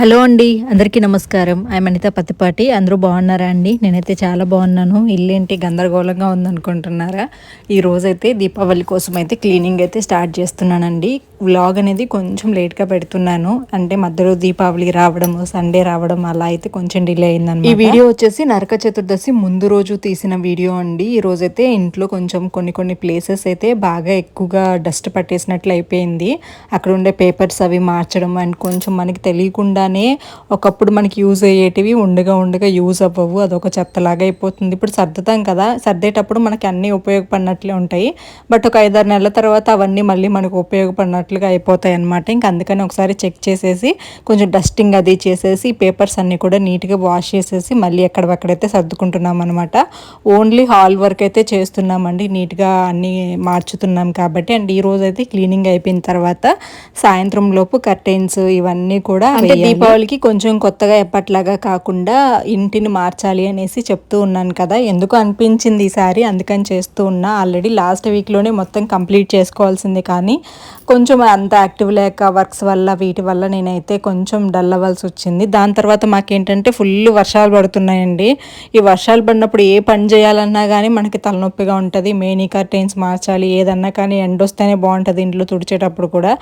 Hello అండి అందరికీ నమస్కారం. ఐ అనిత పత్తిపాటి అందరూ బాగున్నారా అండి? నేనైతే చాలా బాగున్నాను. ఇల్లు ఏంటి గందరగోళంగా ఉందనుకుంటున్నారా? ఈ రోజైతే దీపావళి కోసం అయితే క్లీనింగ్ అయితే స్టార్ట్ చేస్తున్నానండి. వ్లాగ్ అనేది కొంచెం లేట్గా పెడుతున్నాను. అంటే మధ్యలో దీపావళి రావడం సండే రావడం అలా అయితే కొంచెం డిలే అయిందండి ఈ వీడియో వచ్చేసి నరక చతుర్దశి ముందు రోజు తీసిన వీడియో అండి. ఈ రోజైతే ఇంట్లో కొంచెం కొన్ని కొన్ని ప్లేసెస్ అయితే బాగా ఎక్కువగా డస్ట్ పట్టేసినట్లు అయిపోయింది. అక్కడ ఉండే పేపర్స్ అవి మార్చడం అండ్ కొంచెం మనకి తెలియకుండా తెలియకుండానే ఒకప్పుడు మనకి యూజ్ అయ్యేటివి ఉండగా ఉండగా యూజ్ అవ్వవు. అదొక చెత్తలాగా అయిపోతుంది. ఇప్పుడు సర్దుతాం కదా సర్దేటప్పుడు మనకి అన్నీ ఉపయోగపడినట్లే ఉంటాయి. బట్ ఒక ఐదారు నెలల తర్వాత అవన్నీ మళ్ళీ మనకు ఉపయోగపడినట్లు ఉన్నట్లుగా అయిపోతాయి అనమాట ఇంకా అందుకని ఒకసారి చెక్ చేసేసి కొంచెం డస్టింగ్ అది చేసేసి పేపర్స్ అన్నీ కూడా నీట్గా వాష్ చేసేసి మళ్ళీ ఎక్కడెక్కడైతే సర్దుకుంటున్నాం అనమాట ఓన్లీ హాల్ వర్క్ అయితే చేస్తున్నామండి. నీట్గా అన్నీ మార్చుతున్నాం కాబట్టి. అండ్ ఈ రోజు అయితే క్లీనింగ్ అయిపోయిన తర్వాత సాయంత్రం లోపు కర్టెన్స్ ఇవన్నీ కూడా దీపావళికి కొంచెం కొత్తగా ఎప్పట్లాగా కాకుండా ఇంటిని మార్చాలి అనేసి చెప్తూ ఉన్నాను కదా. ఎందుకు అనిపించింది ఈసారి అందుకని చేస్తూ ఉన్నా. ఆల్రెడీ లాస్ట్ వీక్లోనే మొత్తం కంప్లీట్ చేసుకోవాల్సింది కానీ కొంచెం అంత యాక్టివ్ లేక వర్క్స్ వల్ల వీటి వల్ల నేనైతే కొంచెం డల్ అవ్వాల్సి వచ్చింది. దాని తర్వాత మాకేంటంటే ఫుల్ వర్షాలు పడుతున్నాయండి. ఈ వర్షాలు పడినప్పుడు ఏ పని చేయాలన్నా కానీ మనకి తలనొప్పిగా ఉంటుంది. మేనీ కర్టైన్స్ మార్చాలి ఏదన్నా కానీ ఎండ వస్తేనే బాగుంటుంది ఇంట్లో తుడిచేటప్పుడు కూడా.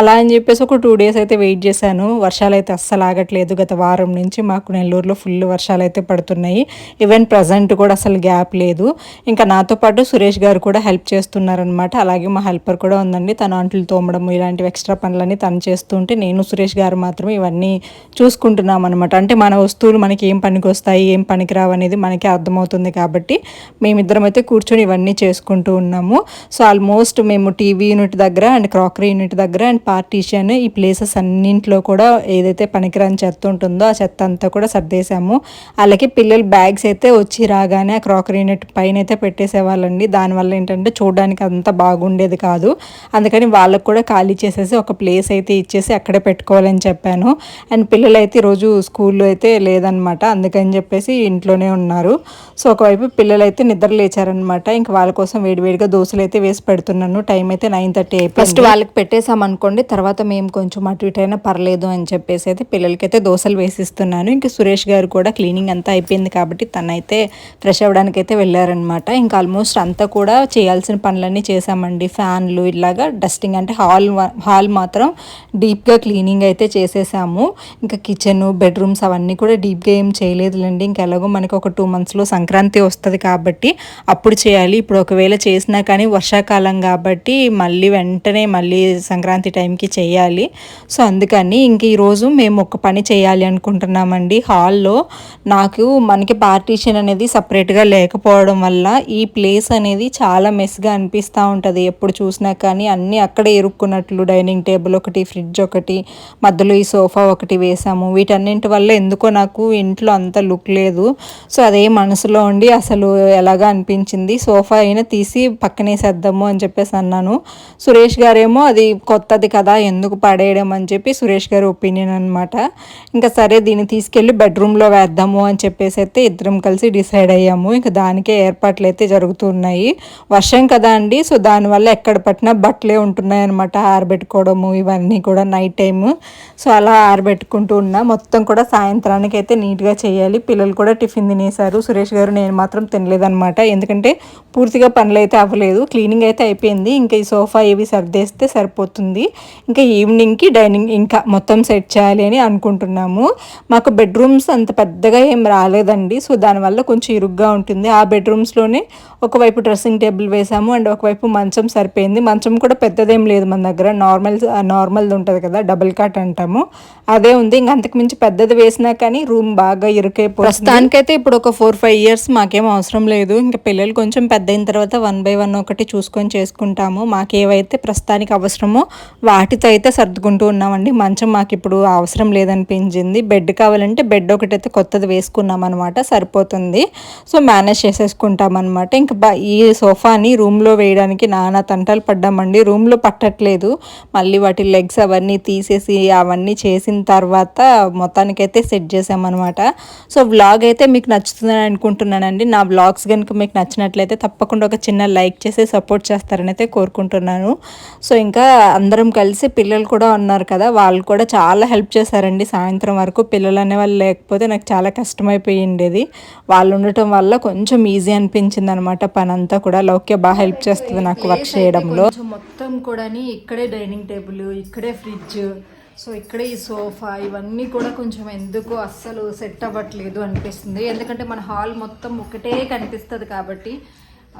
అలా అని చెప్పేసి ఒక టూ డేస్ అయితే వెయిట్ చేశాను. వర్షాలు అయితే అస్సలు ఆగట్లేదు గత వారం నుంచి మాకు నెల్లూరులో ఫుల్ వర్షాలు అయితే పడుతున్నాయి. ఈవెన్ ప్రజెంట్ కూడా అసలు గ్యాప్ లేదు. ఇంకా నాతో పాటు సురేష్ గారు కూడా హెల్ప్ చేస్తున్నారనమాట అలాగే మా హెల్పర్ కూడా ఉందండి. తన అంట్లు తోమడం ఇలాంటివి ఎక్స్ట్రా పనులన్నీ తను చేస్తుంటే నేను సురేష్ గారు మాత్రం ఇవన్నీ చూసుకుంటున్నాం అనమాట అంటే మన వస్తువులు మనకి ఏం పనికి వస్తాయి ఏం పనికిరావు అనేది మనకి అర్థమవుతుంది కాబట్టి మేమిద్దరం అయితే కూర్చొని ఇవన్నీ చేసుకుంటూ ఉన్నాము. సో ఆల్మోస్ట్ మేము టీవీ యూనిట్ దగ్గర అండ్ క్రాకరీ యూనిట్ దగ్గర అండ్ పార్టీషన్ ఈ ప్లేసెస్ అన్నింటిలో కూడా ఏదైతే పనికిరాని చెత్త ఉంటుందో ఆ చెత్త అంతా కూడా సర్దేశాము. అలాగే పిల్లల బ్యాగ్స్ అయితే వచ్చి రాగానే ఆ క్రాకరీ నెట్ పైన అయితే పెట్టేసేవాళ్ళండి. దానివల్ల ఏంటంటే చూడడానికి అంత బాగుండేది కాదు. అందుకని వాళ్ళకు కూడా ఖాళీ చేసేసి ఒక ప్లేస్ అయితే ఇచ్చేసి అక్కడే పెట్టుకోవాలని చెప్పాను. అండ్ పిల్లలు అయితే ఈరోజు స్కూల్లో అయితే లేదనమాట. అందుకని చెప్పేసి ఇంట్లోనే ఉన్నారు. సో ఒకవైపు పిల్లలు అయితే నిద్ర లేచారనమాట. ఇంకా వాళ్ళ కోసం వేడివేడిగా దోశలు అయితే వేసి పెడుతున్నాను. టైం అయితే నైన్ థర్టీ అయిపోయి ఫస్ట్ వాళ్ళకి పెట్టేసాం అనుకోండి తర్వాత మేము కొంచెం అటు ఇటు అయినా పర్లేదు అని చెప్పేసి అయితే పిల్లలకైతే దోశలు వేసిస్తున్నాను. ఇంకా సురేష్ గారు కూడా క్లీనింగ్ అంతా అయిపోయింది కాబట్టి తనైతే ఫ్రెష్ అవ్వడానికి అయితే వెళ్ళారనమాట ఇంకా ఆల్మోస్ట్ అంతా కూడా చేయాల్సిన పనులన్నీ చేసామండి ఫ్యాన్లు ఇలాగా డస్టింగ్ అంటే హాల్ హాల్ మాత్రం డీప్గా క్లీనింగ్ అయితే చేసేసాము. ఇంకా కిచెన్ బెడ్రూమ్స్ అవన్నీ కూడా డీప్గా ఏం చేయలేదులేండి. ఇంకా ఎలాగో మనకి ఒక టూ మంత్స్లో సంక్రాంతి వస్తుంది కాబట్టి అప్పుడు చేయాలి. ఇప్పుడు ఒకవేళ చేసినా కానీ వర్షాకాలం కాబట్టి మళ్ళీ వెంటనే మళ్ళీ సంక్రాంతి టైంకి చేయాలి. సో అందుకని ఇంక ఈరోజు మేము మేము ఒక పని చేయాలి అనుకుంటున్నామండి. హాల్లో నాకు మనకి పార్టీషన్ అనేది సపరేట్గా లేకపోవడం వల్ల ఈ ప్లేస్ అనేది చాలా మెస్గా అనిపిస్తూ ఉంటుంది. ఎప్పుడు చూసినా కానీ అన్నీ అక్కడే ఇరుక్కున్నట్లు డైనింగ్ టేబుల్ ఒకటి ఫ్రిడ్జ్ ఒకటి మధ్యలో ఈ సోఫా ఒకటి వేసాము. వీటన్నింటి వల్ల ఎందుకో నాకు ఇంట్లో అంత లుక్ లేదు. సో అదే మనసులో ఉండి అసలు ఎలాగా అనిపించింది? సోఫా అయినా తీసి పక్కనేసేద్దాము అని చెప్పేసి అన్నాను. సురేష్ గారేమో అది కొత్తది కదా ఎందుకు పడేయడం అని చెప్పి సురేష్ గారి ఒపీనియన్ అనమాట ఇంకా సరే దీన్ని తీసుకెళ్ళి బెడ్రూమ్లో వేద్దాము అని చెప్పేసి అయితే ఇద్దరం కలిసి డిసైడ్ అయ్యాము. ఇంకా దానికే ఏర్పాట్లు అయితే జరుగుతున్నాయి. వర్షం కదా అండి సో దానివల్ల ఎక్కడ పట్టినా బట్టలే ఉంటున్నాయి అనమాట ఆరబెట్టుకోవడము ఇవన్నీ కూడా నైట్ టైము. సో అలా ఆరబెట్టుకుంటూ ఉన్నా. మొత్తం కూడా సాయంత్రానికి అయితే నీట్గా చేయాలి. పిల్లలు కూడా టిఫిన్ తినేశారు. సురేష్ గారు నేను మాత్రం తినలేదనమాట ఎందుకంటే పూర్తిగా పనులు అయితే అవ్వలేదు. క్లీనింగ్ అయితే అయిపోయింది. ఇంకా ఈ సోఫా ఏవి సర్దేస్తే సరిపోతుంది. ఇంకా ఈవినింగ్కి డైనింగ్ ఇంకా మొత్తం సెట్ చేయాలి అని అనుకుంటున్నాము. మాకు బెడ్రూమ్స్ అంత పెద్దగా ఏం రాలేదండి. సో దానివల్ల కొంచెం ఇరుగ్గా ఉంటుంది. ఆ బెడ్రూమ్స్లోనే ఒకవైపు డ్రెస్సింగ్ టేబుల్ వేసాము. అండ్ ఒకవైపు మంచం సరిపోయింది. మంచం కూడా పెద్దదేం లేదు మన దగ్గర. నార్మల్ నార్మల్ది ఉంటుంది కదా డబుల్ కాట్ అంటాము. అదే ఉంది. ఇంక అంతకుమించి పెద్దది వేసినా కానీ రూమ్ బాగా ఇరుకైపోతుంది. ప్రస్తుతానికైతే ఇప్పుడు ఒక ఫోర్ ఫైవ్ ఇయర్స్ మాకేం అవసరం లేదు. ఇంకా పిల్లలు కొంచెం పెద్ద అయిన తర్వాత వన్ బై వన్ ఒకటి చూసుకొని చేసుకుంటాము. మాకేవైతే ప్రస్తుతానికి అవసరమో వాటితో అయితే సర్దుకుంటూ ఉన్నామండి. మంచం మాకు ఇప్పుడు అవసరం అవసరం లేదనిపించింది. బెడ్ కావాలంటే బెడ్ ఒకటైతే కొత్తది వేసుకున్నాం అనమాట సరిపోతుంది. సో మేనేజ్ చేసేసుకుంటాం అనమాట ఇంకా ఈ సోఫాని రూమ్లో వేయడానికి నానా తంటాలు పడ్డామండి. రూమ్లో పట్టట్లేదు. మళ్ళీ వాటి లెగ్స్ అవన్నీ తీసేసి అవన్నీ చేసిన తర్వాత మొత్తానికైతే సెట్ చేసామన్నమాట. సో వ్లాగ్ అయితే మీకు నచ్చుతుందని అనుకుంటున్నానండి. నా వ్లాగ్స్ కనుక మీకు నచ్చినట్లయితే తప్పకుండా ఒక చిన్న లైక్ చేసి సపోర్ట్ చేస్తారని అయితే కోరుకుంటున్నాను. సో ఇంకా అందరం కలిసి పిల్లలు కూడా ఉన్నారు కదా వాళ్ళు కూడా చాలా హెల్ప్ చేశారండి సాయంత్రం వరకు. పిల్లలు అనే వాళ్ళు లేకపోతే నాకు చాలా కష్టమైపోయి ఉండేది వాళ్ళు ఉండటం వల్ల కొంచెం ఈజీ అనిపించింది అనమాట పని అంతా కూడా. లౌక్య బాగా హెల్ప్ చేస్తుంది నాకు వర్క్ చేయడంలో. మొత్తం కూడా ఇక్కడే డైనింగ్ టేబుల్ ఇక్కడే ఫ్రిడ్జ్ సో ఇక్కడ ఈ సోఫా ఇవన్నీ కూడా కొంచెం ఎందుకు అస్సలు సెట్ అవ్వట్లేదు అనిపిస్తుంది. ఎందుకంటే మన హాల్ మొత్తం ఒకటే కనిపిస్తుంది కాబట్టి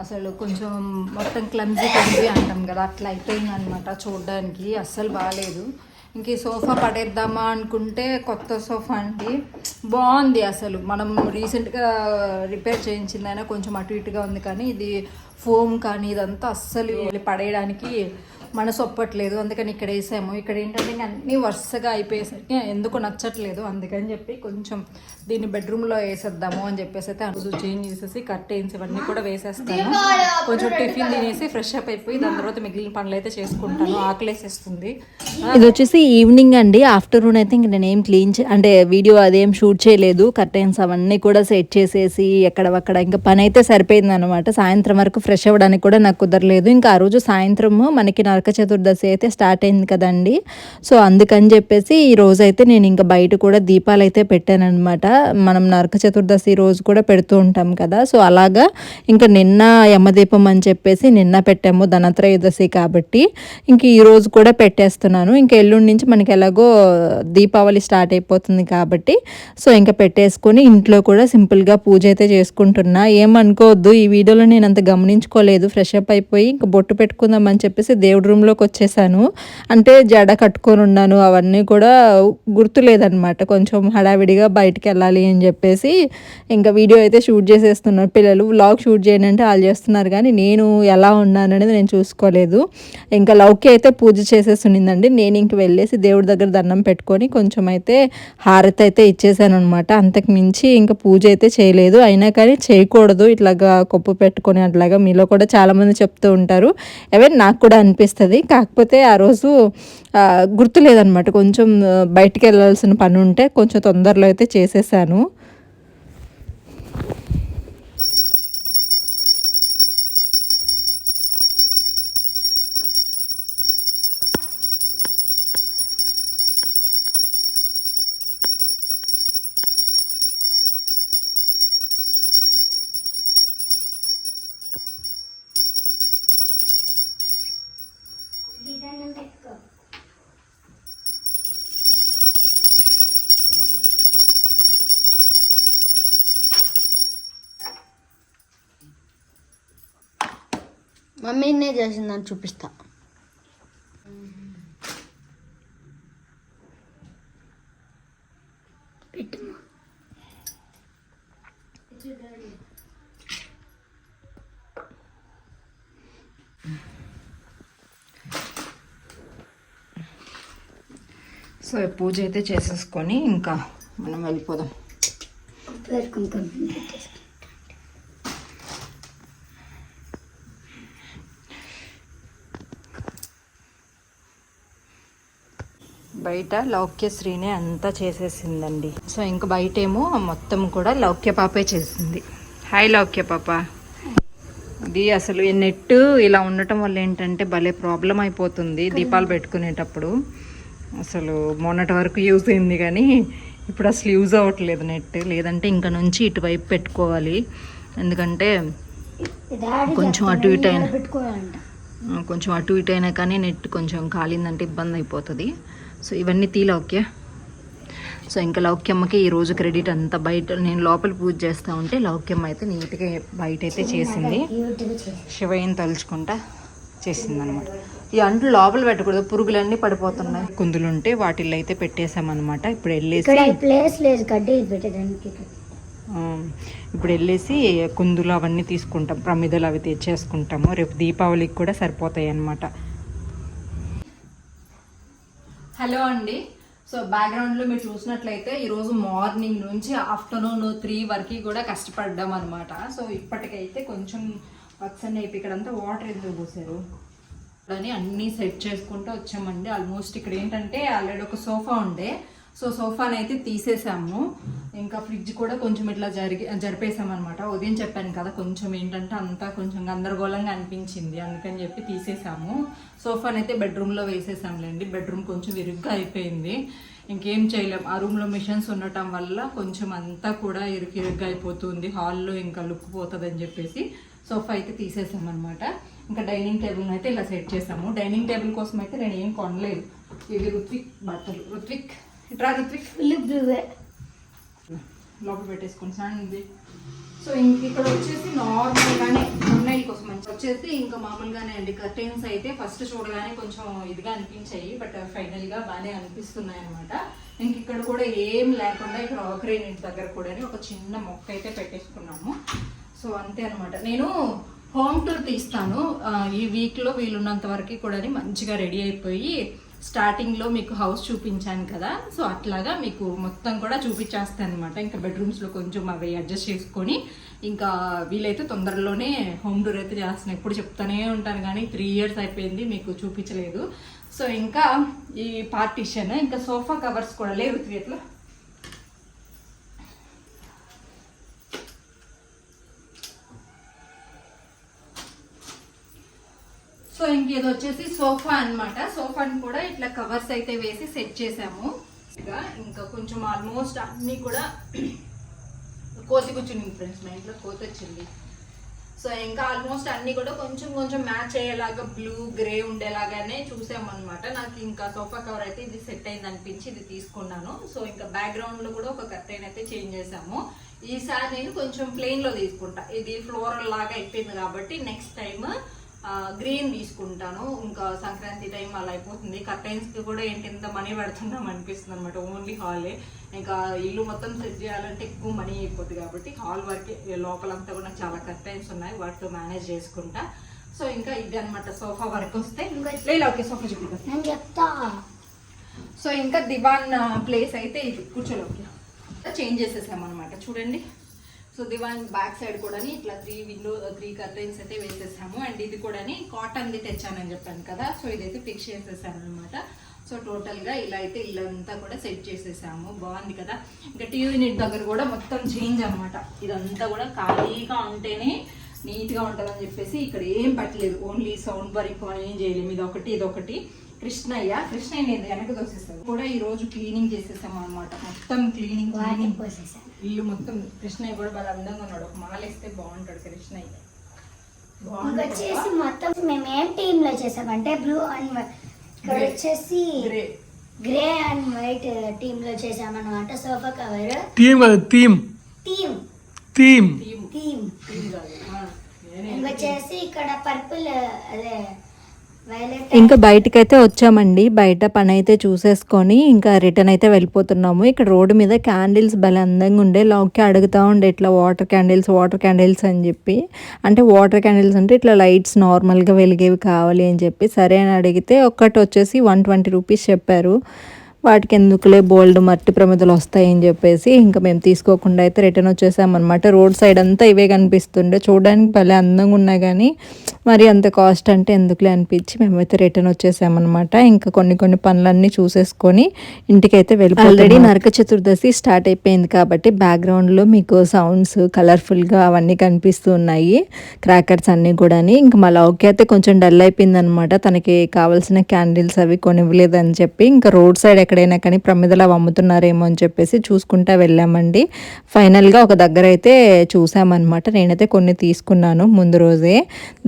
అసలు కొంచెం మొత్తం క్లమ్జీ క్లమ్జీ అంటాం కదా. అట్లా అయిపోయింది అనమాట చూడడానికి. అస్సలు బాగాలేదు ఇంక ఈ సోఫా పడేద్దామా అనుకుంటే కొత్త సోఫా అండి. బాగుంది అసలు. మనం రీసెంట్గా రిపేర్ చేయించిందైనా కొంచెం అటు ఇటుగా ఉంది కానీ ఇది ఫోమ్ కానీ ఇదంతా అస్సలు పడేయడానికి మనసు ఒప్పట్లేదు అందుకని ఇక్కడ వేసాము. ఇక్కడ ఏంటంటే ఇంక అన్నీ వరుసగా అయిపోయేసరికి ఎందుకు నచ్చట్లేదు అందుకని చెప్పి కొంచెం దీన్ని బెడ్రూమ్లో వేసేద్దాము అని చెప్పేసి అయితే రోజు చేంజ్ చేసేసి కర్టెన్స్ ఇవన్నీ కూడా వేసేస్తాను. కొంచెం టిఫిన్ తినేసి ఫ్రెష్ అప్ అయిపోయి దాని తర్వాత మిగిలిన పనులు అయితే చేసుకుంటాను. ఆకలేసేస్తుంది. ఇది వచ్చేసి ఈవినింగ్ అండి. ఆఫ్టర్నూన్ అయితే ఇంక నేను ఏం క్లీన్ అంటే వీడియో అదేం షూట్ చేయలేదు. కర్టెన్స్ అవన్నీ కూడా సెట్ చేసేసి ఎక్కడవక్కడ ఇంకా పని అయితే సరిపోయింది అనమాట సాయంత్రం వరకు ఫ్రెష్ అవ్వడానికి కూడా నాకు కుదరలేదు. ఇంకా ఆ రోజు సాయంత్రము మనకి నాకు నరక చతుర్దశి అయితే స్టార్ట్ అయింది కదండి. సో అందుకని చెప్పేసి ఈ రోజు అయితే నేను ఇంకా బయట కూడా దీపాలు అయితే పెట్టాను అనమాట మనం నరక చతుర్దశి రోజు కూడా పెడుతూ ఉంటాం కదా. సో అలాగా ఇంకా నిన్న యమదీపం అని చెప్పేసి నిన్న పెట్టాము ధనత్రయోదశి కాబట్టి. ఇంక ఈ రోజు కూడా పెట్టేస్తున్నాను. ఇంకా ఎల్లుండి నుంచి మనకి ఎలాగో దీపావళి స్టార్ట్ అయిపోతుంది కాబట్టి. సో ఇంకా పెట్టేసుకొని ఇంట్లో కూడా సింపుల్గా పూజ అయితే చేసుకుంటున్నా. ఏమనుకోవద్దు. ఈ వీడియోలో నేను అంత గమనించుకోలేదు. ఫ్రెష్ అప్ అయిపోయి ఇంకా బొట్టు పెట్టుకుందాం అని చెప్పేసి దేవుడు రూమ్లోకి వచ్చేసాను. అంటే జడ కట్టుకొని ఉన్నాను అవన్నీ కూడా గుర్తులేదనమాట కొంచెం హడావిడిగా బయటికి వెళ్ళాలి అని చెప్పేసి ఇంకా వీడియో అయితే షూట్ చేసేస్తున్నారు. పిల్లలు వ్లాగ్ షూట్ చేయండి అంటే వాళ్ళు చేస్తున్నారు కానీ నేను ఎలా ఉన్నాను అనేది నేను చూసుకోలేదు. ఇంకా లౌకి అయితే పూజ చేసేస్తుండిందండి. నేను ఇంక వెళ్ళేసి దేవుడి దగ్గర దండం పెట్టుకొని కొంచెం అయితే హారతి అయితే ఇచ్చేసాను అనమాట అంతకు మించి ఇంకా పూజ అయితే చేయలేదు. అయినా కానీ చేయకూడదు. ఇట్లాగా కొప్పు పెట్టుకొని అట్లాగా మీలో కూడా చాలామంది చెప్తూ ఉంటారు. ఎవరి నాకు కూడా అనిపిస్తుంది. కాకపోతే ఆ రోజు గుర్తులేదనమాట కొంచెం బయటికి వెళ్ళాల్సిన పని ఉంటే కొంచెం తొందరలో అయితే చేసేసాను. మమ్మీనే చేసిందని చూపిస్తా. సో పూజ అయితే చేసేసుకొని ఇంకా మనం వెళ్ళిపోదాం. బయట లౌక్యశ్రీనే అంతా చేసేసిందండి. సో ఇంకా బయట ఏమో మొత్తం కూడా లౌక్య పాపే చేసింది. హాయ్ లౌక్య పాప. ఇది అసలు ఈ నెట్ ఇలా ఉండటం వల్ల ఏంటంటే భలే ప్రాబ్లం అయిపోతుంది దీపాలు పెట్టుకునేటప్పుడు. అసలు మొన్నటి వరకు యూజ్ అయింది కానీ ఇప్పుడు అసలు యూజ్ అవ్వట్లేదు నెట్. లేదంటే ఇంకా నుంచి ఇటువైపు పెట్టుకోవాలి. ఎందుకంటే కొంచెం అటు ఇటు అయినా కొంచెం అటు ఇటు అయినా కానీ నెట్ కొంచెం కాలిందంటే ఇబ్బంది అయిపోతుంది. సో ఇవన్నీ తీ లౌక్య. సో ఇంకా లౌక్యమ్మకి ఈ రోజు క్రెడిట్ అంతా బయట నేను లోపల పూజ చేస్తూ ఉంటే లౌక్యమ్మ అయితే నీట్గా బయట అయితే చేసింది. శివయ్యని తలుచుకుంటా చేసింది అనమాట ఈ అంట్లు లోపల పెట్టకూడదు పురుగులన్నీ పడిపోతున్నాయి. కుందులు ఉంటే వాటిల్లో అయితే పెట్టేసామన్నమాట ఇప్పుడు వెళ్ళేసి ప్లేస్ లేదు పెట్టడానికి ఇప్పుడు వెళ్ళేసి కుందులు అవన్నీ తీసుకుంటాం ప్రమిదలు అవి తెచ్చేసుకుంటాము. రేపు దీపావళికి కూడా సరిపోతాయి అన్నమాట హలో అండి. సో బ్యాక్గ్రౌండ్లో మీరు చూసినట్లయితే ఈరోజు మార్నింగ్ నుంచి ఆఫ్టర్నూన్ త్రీ వరకు కూడా కష్టపడ్డాం అనమాట సో ఇప్పటికైతే కొంచెం వర్క్స్ అన్ని అయిపోయి ఇక్కడంతా వాటర్ ఎందుకు పోసారు? అని అన్నీ సెట్ చేసుకుంటూ వచ్చామండి. ఆల్మోస్ట్ ఇక్కడ ఏంటంటే ఆల్రెడీ ఒక సోఫా ఉండే. సో సోఫాని అయితే తీసేసాము. ఇంకా ఫ్రిడ్జ్ కూడా కొంచెం ఇట్లా జరిగి జరిపేసామన్నమాట. ఉదయం చెప్పాను కదా కొంచెం ఏంటంటే అంతా కొంచెం గందరగోళంగా అనిపించింది. అందుకని చెప్పి తీసేసాము. సోఫాని అయితే బెడ్రూమ్లో వేసేసాంలేండి. బెడ్రూమ్ కొంచెం విరుగ్గా అయిపోయింది. ఇంకేం చేయలేం. ఆ రూమ్లో మిషన్స్ ఉండటం వల్ల కొంచెం అంతా కూడా ఇరుకు ఇరుగ్గా అయిపోతుంది. హాల్లో ఇంకా లుక్ పోతుంది అని చెప్పేసి సోఫా అయితే తీసేసామన్నమాట. ఇంకా డైనింగ్ టేబుల్ అయితే ఇలా సెట్ చేసాము. డైనింగ్ టేబుల్ కోసం అయితే నేను ఏం కొనలేదు. ఇవి రుత్విక్ బట్టలు. రుత్విక్ ఇట్రా రుత్విక్ ఫుల్ బ్లూవే లోపల పెట్టేసుకుంటున్నాను ఇది సో ఇంక ఇక్కడ వచ్చేసి నార్మల్గానే ఉన్నాయి కోసం మంచి వచ్చేసి ఇంకా మామూలుగానే అండి. కర్టెన్స్ అయితే ఫస్ట్ చూడగానే కొంచెం ఇదిగా అనిపించాయి బట్ ఫైనల్గా బాగానే అనిపిస్తున్నాయి అనమాట ఇంక ఇక్కడ కూడా ఏం లేకుండా ఇక్కడ ఆకరీ నీటి దగ్గర కూడా ఒక చిన్న మొక్క అయితే పెట్టేసుకున్నాము. సో అంతే అనమాట నేను హోమ్ టూర్ తీస్తాను. ఈ వీక్లో వీలున్నంత వరకు కూడా మంచిగా రెడీ అయిపోయి స్టార్టింగ్లో మీకు హౌస్ చూపించాను కదా సో అట్లాగా మీకు మొత్తం కూడా చూపించేస్తాను అనమాట ఇంకా బెడ్రూమ్స్లో కొంచెం అవి అడ్జస్ట్ చేసుకొని ఇంకా వీలైతే తొందరలోనే హోమ్ డోర్ అయితే చేస్తాను. ఎప్పుడు చెప్తానే ఉంటాను కానీ త్రీ ఇయర్స్ అయిపోయింది మీకు చూపించలేదు. సో ఇంకా ఈ పార్టీషన్ ఇంకా సోఫా కవర్స్ కూడా లేవు త్రీ ఎట్లా ఇంకేది వచ్చేసి సోఫా అన్నమాట. సోఫాని కూడా ఇట్లా కవర్స్ అయితే వేసి సెట్ చేసాము. ఇంకా ఇంకా కొంచెం ఆల్మోస్ట్ అన్ని కూడా కోతి కూర్చుంది ఫ్రెండ్స్ మా ఇంట్లో కోతి వచ్చింది. సో ఇంకా ఆల్మోస్ట్ అన్ని కూడా కొంచెం కొంచెం మ్యాచ్ అయ్యేలాగా బ్లూ గ్రే ఉండేలాగానే చూసామన్నమాట. నాకు ఇంకా సోఫా కవర్ అయితే ఇది సెట్ అయింది అనిపించి ఇది తీసుకున్నాను. సో ఇంకా బ్యాక్గ్రౌండ్లో కూడా ఒక కర్టైన్ అయితే చేంజ్ చేసాము. ఈసారి నేను కొంచెం ప్లెయిన్లో తీసుకుంటా. ఇది ఫ్లోరల్ లాగా అయిపోయింది కాబట్టి నెక్స్ట్ టైం గ్రీన్ తీసుకుంటాను. ఇంకా సంక్రాంతి టైం అలా అయిపోతుంది. కర్టైన్స్కి కూడా ఏంటి ఇంత మనీ పెడుతున్నాం అనిపిస్తుంది అనమాట ఓన్లీ హాలే ఇంకా ఇల్లు మొత్తం సెట్ చేయాలంటే ఎక్కువ మనీ అయిపోతుంది కాబట్టి హాల్ వరకే లోపలంతా కూడా నాకు చాలా కర్టైన్స్ ఉన్నాయి. వాటితో మేనేజ్ చేసుకుంటా. సో ఇంకా ఇది అనమాట సోఫా వరకు వస్తే లేదు ఓకే సోఫా చూపిద్దాం. నేను చెప్తా. సో ఇంకా దివాన్ ప్లేస్ అయితే ఇది. కూర్చోలోకి చేంజ్ చేసేసాం అనమాట చూడండి. సో దివాన్ బ్యాక్ సైడ్ కూడా ఇట్లా త్రీ విండో త్రీ కర్టైన్స్ అయితే వేసేసాము. అండ్ ఇది కూడా కాటన్ది తెచ్చానని చెప్పాను కదా. సో ఇదైతే ఫిక్స్ చేసేసాను అనమాట సో టోటల్గా ఇలా అయితే ఇల్లంతా కూడా సెట్ చేసేసాము. బాగుంది కదా. ఇంకా టీవీ యూనిట్ దగ్గర కూడా మొత్తం చేంజ్ అనమాట ఇదంతా కూడా ఖాళీగా ఉంటేనే నీట్గా ఉంటుందని చెప్పేసి ఇక్కడ ఏం పెట్టలేదు. ఓన్లీ సౌండ్ వరకు ఏం చేయలేము ఇది ఒకటి ఇది ఒకటి కృష్ణయ్య. కృష్ణయ్య నేను వెనక దోసేస్తాను కూడా ఈ రోజు క్లీనింగ్ చేసేసాము అనమాట మొత్తం క్లీనింగ్ క్లీనింగ్ ఇల్లు మొత్తం కృష్ణయ్య కూడా బాగా అందంగా ఉన్నాడు. ఒక మాల వేస్తే బాగుంటాడు కృష్ణయ్య. వచ్చేసి మొత్తం మేము ఏం టీమ్లో చేసామంటే బ్లూ అండ్ ఇక్కడ. వచ్చేసి గ్రే అండ్ వైట్ టీమ్లో చేసామన్నమాట. సోఫా కవర్ థీమ్ కాదు theme team theme team team team కాదు. ఆ, నేనే ఇంకొచ్చేసి ఇక్కడ పర్పుల్ అదే వైలెట్ ఇంకా బయటకైతే వచ్చామండి. బయట పని అయితే చూసేసుకొని ఇంకా రిటర్న్ అయితే వెళ్ళిపోతున్నాము. ఇక్కడ రోడ్డు మీద క్యాండిల్స్ భలే అందంగా ఉండే. లోకి అడుగుతూ ఉండే ఇట్లా వాటర్ క్యాండిల్స్ వాటర్ క్యాండిల్స్ అని చెప్పి. అంటే వాటర్ క్యాండిల్స్ అంటే ఇట్లా లైట్స్ నార్మల్గా వెలిగేవి కావాలి అని చెప్పి. సరే అని అడిగితే ఒక్కటి వచ్చేసి వన్ ట్వంటీ రూపీస్ చెప్పారు. వాటికి ఎందుకులే బోల్డ్ మట్టి ప్రమిదలు వస్తాయని చెప్పేసి ఇంకా మేము తీసుకోకుండా అయితే రిటర్న్ వచ్చేసామన్నమాట. రోడ్ సైడ్ అంతా ఇవే కనిపిస్తుండే. చూడడానికి భలే అందంగా ఉన్నాయి కానీ మరి అంత కాస్ట్ అంటే ఎందుకులే అనిపించి మేమైతే రిటర్న్ వచ్చేసామన్నమాట. ఇంకా కొన్ని కొన్ని పనులన్నీ చూసేసుకొని ఇంటికైతే వెళ్ళి ఆల్రెడీ నరక చతుర్దశి స్టార్ట్ అయిపోయింది కాబట్టి బ్యాక్గ్రౌండ్లో మీకు సౌండ్స్ కలర్ఫుల్గా అవన్నీ కనిపిస్తూ ఉన్నాయి. క్రాకర్స్ అన్నీ కూడా ఇంకా మా లౌకి అయితే కొంచెం డల్ అయిపోయింది అనమాట తనకి కావాల్సిన క్యాండిల్స్ అవి కొనివ్వలేదని చెప్పి ఇంకా రోడ్ సైడ్ ఎక్కడ ఎక్కడైనా కానీ ప్రమిదలు అవి అమ్ముతున్నారేమో అని చెప్పేసి చూసుకుంటా వెళ్ళామండి. ఫైనల్గా ఒక దగ్గర అయితే చూసామన్నమాట. నేనైతే కొన్ని తీసుకున్నాను ముందు రోజే.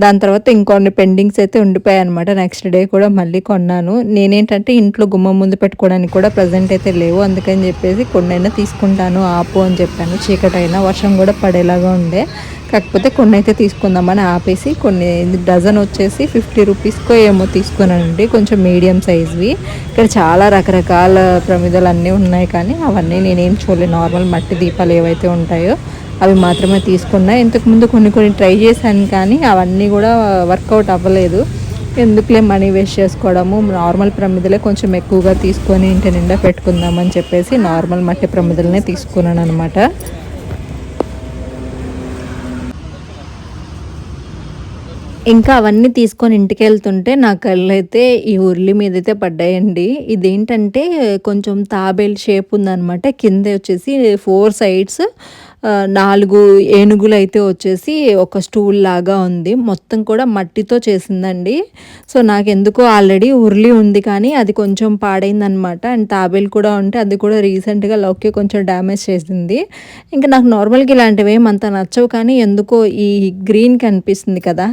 దాని తర్వాత ఇంకొన్ని పెండింగ్స్ అయితే ఉండిపోయాయి అనమాట నెక్స్ట్ డే కూడా మళ్ళీ కొన్నాను. నేనేంటంటే ఇంట్లో గుమ్మం ముందు పెట్టుకోవడానికి కూడా ప్రజెంట్ అయితే లేవు. అందుకని చెప్పేసి కొన్నైనా తీసుకుంటాను. ఆపు అని చెప్పాను. చీకటైనా వర్షం కూడా పడేలాగా ఉండే. కాకపోతే కొన్ని అయితే తీసుకుందామని ఆపేసి కొన్ని డజన్ వచ్చేసి ఫిఫ్టీ రూపీస్కో ఏమో తీసుకున్నానండి. కొంచెం మీడియం సైజ్వి ఇక్కడ చాలా రకరకాల ప్రమిదలు అన్నీ ఉన్నాయి కానీ అవన్నీ నేనేం చూడలేదు. నార్మల్ మట్టి దీపాలు ఏవైతే ఉంటాయో అవి మాత్రమే తీసుకున్నా. ఇంతకుముందు కొన్ని కొన్ని ట్రై చేశాను కానీ అవన్నీ కూడా వర్కౌట్ అవ్వలేదు. ఎందుకులే మనీ వేస్ట్ చేసుకోవడము? నార్మల్ ప్రమిదలే కొంచెం ఎక్కువగా తీసుకొని ఇంటి నిండా పెట్టుకుందామని చెప్పేసి నార్మల్ మట్టి ప్రమిదలనే తీసుకున్నాను అనమాట ఇంకా అవన్నీ తీసుకొని ఇంటికి వెళ్తుంటే నా కళ్ళు అయితే ఈ ఉర్లి మీద అయితే పడ్డాయండి. ఇదేంటంటే కొంచెం తాబేల్ షేప్ ఉందన్నమాట. కింద వచ్చేసి ఫోర్ సైడ్స్ నాలుగు ఏనుగులు అయితే వచ్చేసి ఒక స్టూల్ లాగా ఉంది. మొత్తం కూడా మట్టితో చేసిందండి. సో నాకు ఎందుకో ఆల్రెడీ ఉర్లి ఉంది కానీ అది కొంచెం పాడైందనమాట. అండ్ తాబేలు కూడా ఉంటే అది కూడా రీసెంట్గా లోకి కొంచెం డ్యామేజ్ చేసింది. ఇంకా నాకు నార్మల్గా ఇలాంటివి ఏమంత నచ్చవు కానీ ఎందుకో ఈ గ్రీన్ కనిపిస్తుంది కదా.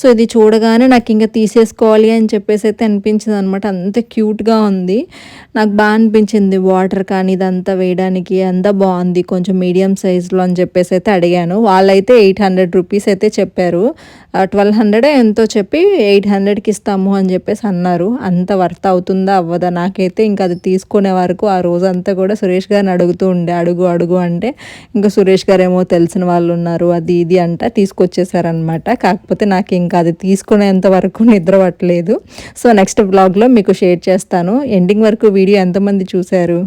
సో ఇది చూడగానే నాకు ఇంకా తీసేసుకోవాలి అని చెప్పేసి అయితే అనిపించింది అనమాట అంత క్యూట్గా ఉంది. నాకు బాగా అనిపించింది వాటర్ కానీ ఇదంతా వేయడానికి. అంతా బాగుంది. కొంచెం మీడియం సైజ్ సైజులో అని చెప్పేసి అయితే అడిగాను. వాళ్ళైతే ఎయిట్ హండ్రెడ్ రూపీస్ అయితే చెప్పారు. ట్వెల్వ్ హండ్రెడ్ ఎంతో చెప్పి ఎయిట్ హండ్రెడ్కి ఇస్తాము అని చెప్పేసి అన్నారు. అంత వర్త్ అవుతుందా? అవ్వదా? నాకైతే ఇంకా అది తీసుకునే వరకు ఆ రోజంతా కూడా సురేష్ గారిని అడుగుతూ ఉండే. అడుగు అడుగు అంటే ఇంకా సురేష్ గారు ఏమో తెలిసిన వాళ్ళు ఉన్నారు. అది ఇది అంట తీసుకొచ్చేసారనమాట కాకపోతే నాకు ఇంకా అది తీసుకునేంత వరకు నిద్ర పట్టలేదు. సో నెక్స్ట్ బ్లాగ్లో మీకు షేర్ చేస్తాను. ఎండింగ్ వరకు వీడియో ఎంతమంది చూశారు?